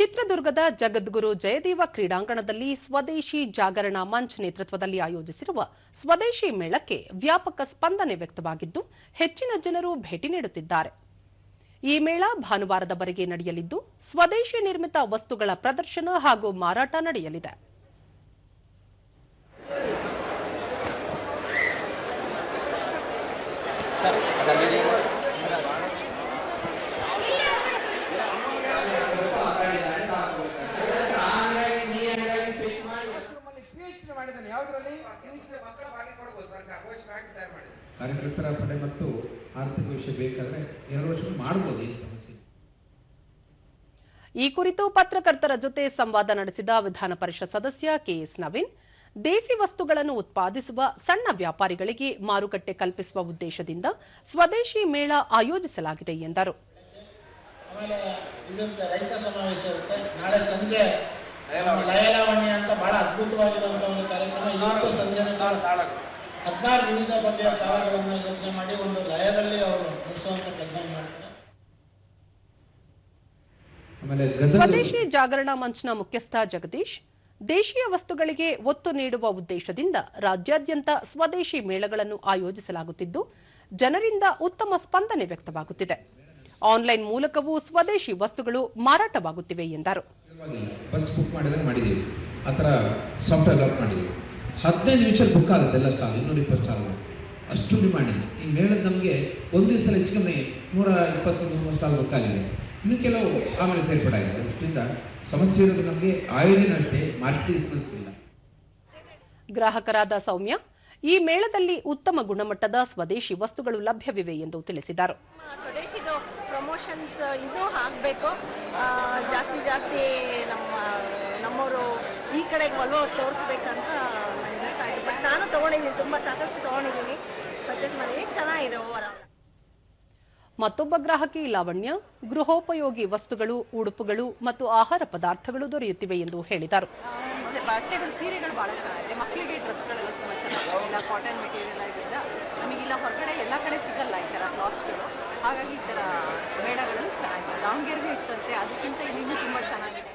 ಚಿತ್ರದುರ್ಗದ ಜಗದ್ಗುರು ಜಯದೇವ ಕ್ರೀಡಾಂಗಣದಲ್ಲಿ ಸ್ವದೇಶಿ ಜಾಗರಣ ಮಂಚ್ ನೇತೃತ್ವದಲ್ಲಿ ಆಯೋಜಿಸಿರುವ ಸ್ವದೇಶಿ ಮೇಳಕ್ಕೆ ವ್ಯಾಪಕ ಸ್ಪಂದನೆ ವ್ಯಕ್ತವಾಗಿದ್ದು, ಹೆಚ್ಚಿನ ಜನರು ಭೇಟಿ ನೀಡುತ್ತಿದ್ದಾರೆ. ಈ ಮೇಳ ಭಾನುವಾರದವರೆಗೆ ನಡೆಯಲಿದ್ದು, ಸ್ವದೇಶಿ ನಿರ್ಮಿತ ವಸ್ತುಗಳ ಪ್ರದರ್ಶನ ಹಾಗೂ ಮಾರಾಟ ನಡೆಯಲಿದೆ. ಪಿಎಚ್ಡಿ ಮಾಡಿದ್ದಾನೆ. ಯಾವುದರಲ್ಲಿ? ಕಾರ್ಯಕರ್ತರ ಪಡೆ ಮತ್ತು ಆರ್ಥಿಕ ವಿಷಯ ಬೇಕಾದ್ರೆ ಎರಡು ವರ್ಷ ಮಾಡಬಹುದು ಏನು ಸಮಸ್ಯೆ. ಈ ಕುರಿತು ಪತ್ರಕರ್ತರ ಜೊತೆ ಸಂವಾದ ನಡೆಸಿದ ವಿಧಾನ ಪರಿಷತ್ ಸದಸ್ಯ ಕೆಎಸ್ ನವೀನ್ ದೇಸಿ ವಸ್ತುಗಳನ್ನು ಉತ್ಪಾದಿಸುವ ಸಣ್ಣ ವ್ಯಾಪಾರಿಗಳಿಗೆ ಮಾರುಕಟ್ಟೆ ಕಲ್ಪಿಸುವ ಉದ್ದೇಶದಿಂದ ಸ್ವದೇಶಿ ಮೇಳ ಆಯೋಜಿಸಲಾಗಿದೆ ಎಂದರು. ಆಮೇಲೆ ಇದರಿಂದ ರೈತ ಸಮಾವೇಶ ಇರುತ್ತೆ. ನಾಳೆ ಸಂಜೆ ಬಹಳ ಅದ್ಭುತವಾಗಿರುವಂಥ ಒಂದು ಕಾರ್ಯಕ್ರಮ ಇವತ್ತು ಸಂಜೆ ಹದಿನಾರು ವಿವಿಧ ಬಗೆಯ ತಾಳಗಳನ್ನು ಯೋಚನೆ ಮಾಡಿ ಒಂದು ಲಯದಲ್ಲಿ ಅವರು ನಡೆಸುವಂತ ಕೆಲಸ ಮಾಡ್ತಾರೆ ಸ್ವದೇಶಿ ಜಾಗರಣ ಮಂಚ್ನ ಮುಖ್ಯಸ್ಥ ಜಗದೀಶ್ ದೇಶೀಯ ವಸ್ತುಗಳಿಗೆ ಒತ್ತು ನೀಡುವ ಉದ್ದೇಶದಿಂದ ರಾಜ್ಯಾದ್ಯಂತ ಸ್ವದೇಶಿ ಮೇಳಗಳನ್ನು ಆಯೋಜಿಸಲಾಗುತ್ತಿದ್ದು ಜನರಿಂದ ಉತ್ತಮ ಸ್ಪಂದನೆ ವ್ಯಕ್ತವಾಗುತ್ತಿದೆ. ಆನ್ಲೈನ್ ಮೂಲಕವೂ ಸ್ವದೇಶಿ ವಸ್ತುಗಳು ಮಾರಾಟವಾಗುತ್ತಿವೆ ಎಂದರು. ಬಸ್ ಬುಕ್ ಮಾಡಿದಾಗ ಮಾಡಿದ್ದೀವಿ. ಆ ಥರ ಸಾಫ್ಟ್ವೇರ್ ಡೆವಲಪ್ ಮಾಡಿದ್ದೀವಿ. ಹದಿನೈದು ನಿಮಿಷ ಬುಕ್ ಆಗುತ್ತೆ ಎಲ್ಲ ಸ್ಟಾಲ್ ಇನ್ನೂರ ಇಪ್ಪತ್ತು ಸ್ಟಾಲ್ಗಳು ಅಷ್ಟು ಡಿಮಾಂಡ್ ಇದೆ. ಈ ಮೇಳದ ನಮಗೆ ಒಂದು ದಿವಸ ಹೆಚ್ಚು ಕಮ್ಮಿ ನೂರ ಇಪ್ಪತ್ತು ನೂರು ಸ್ಟಾಲ್ ಬುಕ್ ಆಗಿದೆ. ಇನ್ನು ಕೆಲವು ಆಮೇಲೆ ಸೇರ್ಪಡಾಗಿದೆ ಅಷ್ಟರಿಂದ ಸಮಸ್ಯೆ ಇರೋದು ನಮಗೆ ಆಯೋಜನೆ ಅಷ್ಟೇ ಮಾರ್ಕೆಟಿಂಗ್ ಸಮಸ್ಯೆ ಇಲ್ಲ. ಗ್ರಾಹಕರಾದ ಸೌಮ್ಯ ಈ ಮೇಳದಲ್ಲಿ ಉತ್ತಮ ಗುಣಮಟ್ಟದ ಸ್ವದೇಶಿ ವಸ್ತುಗಳು ಲಭ್ಯವಿವೆ ಎಂದು ತಿಳಿಸಿದರು. ಸ್ವದೇಶಿದು ಪ್ರಮೋಷನ್ಸ್ ಇನ್ನೂ ಆಗಬೇಕು ಜಾಸ್ತಿ ಜಾಸ್ತಿ ನಮ್ಮ ನಮ್ಮವರು ಈ ಕಡೆಗೆ ಒಲವು ತೋರಿಸ್ಬೇಕಂತ ನನಗೆ ಇಷ್ಟ ಆಗಿದೆ. ಬಟ್ ನಾನು ತೊಗೊಂಡಿದ್ದೀನಿ ತುಂಬ ಸಾಕಷ್ಟು ತೊಗೊಂಡಿದ್ದೀನಿ. ಪರ್ಚೇಸ್ ಮಾಡಿದ್ದೀನಿ ಚೆನ್ನಾಗಿದೆ ಓವರ್ ಮತ್ತೊಬ್ಬ ಗ್ರಾಹಕಿ ಲಾವಣ್ಯ ಗೃಹೋಪಯೋಗಿ ವಸ್ತುಗಳು ಉಡುಪುಗಳು ಮತ್ತು ಆಹಾರ ಪದಾರ್ಥಗಳು ದೊರೆಯುತ್ತಿವೆ ಎಂದು ಹೇಳಿದರು. ಮತ್ತೆ ಬಟ್ಟೆಗಳು ಸೀರೆಗಳು ಬಹಳ ಚೆನ್ನಾಗಿದೆ. ಮಕ್ಕಳಿಗೆ ಡ್ರೆಸ್ಗಳೆಲ್ಲ ತುಂಬ ಚೆನ್ನಾಗಿದೆ. ಎಲ್ಲ ಕಾಟನ್ ಮೆಟೀರಿಯಲ್ ಆಗಿಲ್ಲ ನಮಗಿಲ್ಲ ಹೊರಗಡೆ ಎಲ್ಲ ಕಡೆ ಸಿಗಲ್ಲ ಈ ಥರ ಕ್ಲಾತ್ಸ್ಗಳು ಹಾಗಾಗಿ ಈ ಥರ ಮೇಳಗಳು ಚೆನ್ನಾಗಿದೆ ದಾವಣಗೆರೆಗೂ ಇತ್ತಂತೆ ಅದಕ್ಕಿಂತ ಇಲ್ಲಿನೂ ತುಂಬ ಚೆನ್ನಾಗಿದೆ.